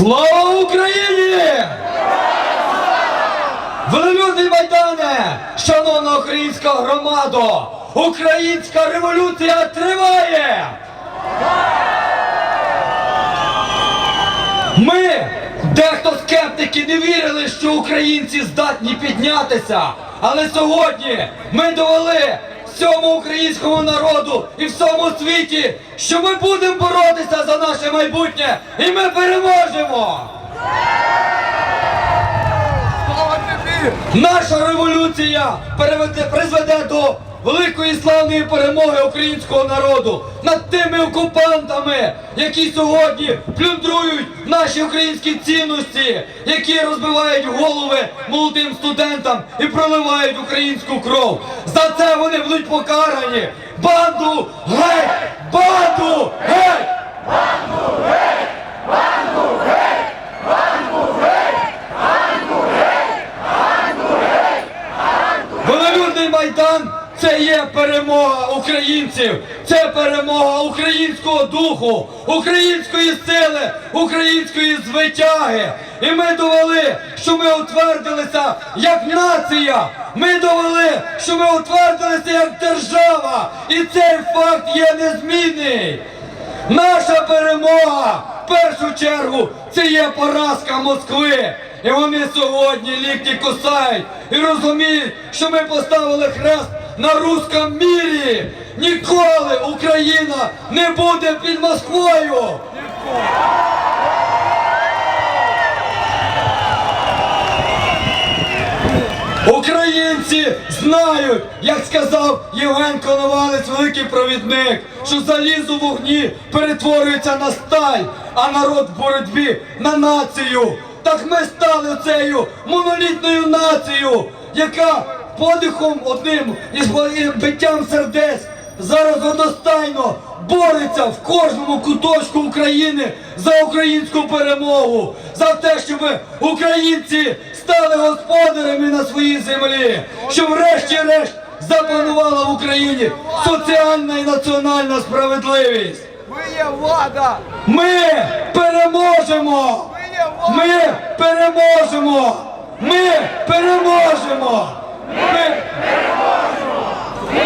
Слава Україні! Велелюдний Майдане! Шановна українська громада! Українська революція триває! Ми, дехто скептики, не вірили, що українці здатні піднятися. Але сьогодні ми довели всьому українському народу і всьому світі, що ми будемо боротися за наше майбутнє і ми переможемо! Наша революція призведе до великої славної перемоги українського народу над тими окупантами, які сьогодні плюндрують наші українські цінності, які розбивають голови молодим студентам і проливають українську кров. За це вони будуть покарані. Банду геть! Банду геть! Велелюдний майдан це є перемога українців, це перемога українського духу, української сили, української звитяги. І ми довели, що ми утвердилися як нація. Ми довели, що ми утвердилися як держава. І цей факт є незмінний. Наша перемога в першу чергу це є поразка Москви. І вони сьогодні лікті кусають і розуміють, що ми поставили хрест на русском мірі. Ніколи Україна не буде під Москвою. Українці знають, як сказав Євген Коновалець, великий провідник, що залізо вогні перетворюється на сталь, а народ в боротьбі на націю. Так ми стали цією монолітною нацією, яка подихом одним і биттям сердець зараз одностайно бореться в кожному куточку України за українську перемогу, за те, щоб українці стали господарями на своїй землі, щоб врешті-решт запанувала в Україні соціальна і національна справедливість. Ви є влада! Ми переможемо! Є влада! Ми переможемо! Ми переможемо! Ми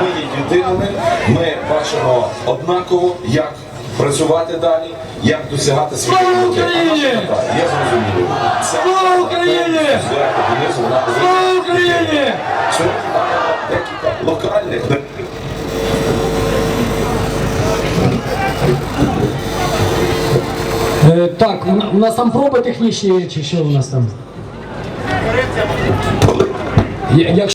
Ми є єдиними, ми бачимо однаково, як працювати далі, як досягати своєї Слава мети. Україні! зрозумілою. Це Слава Україні! Слава Україні! Декілька локальних Е, Так, у- у нас там проби технічні, чи що у нас там? Якщо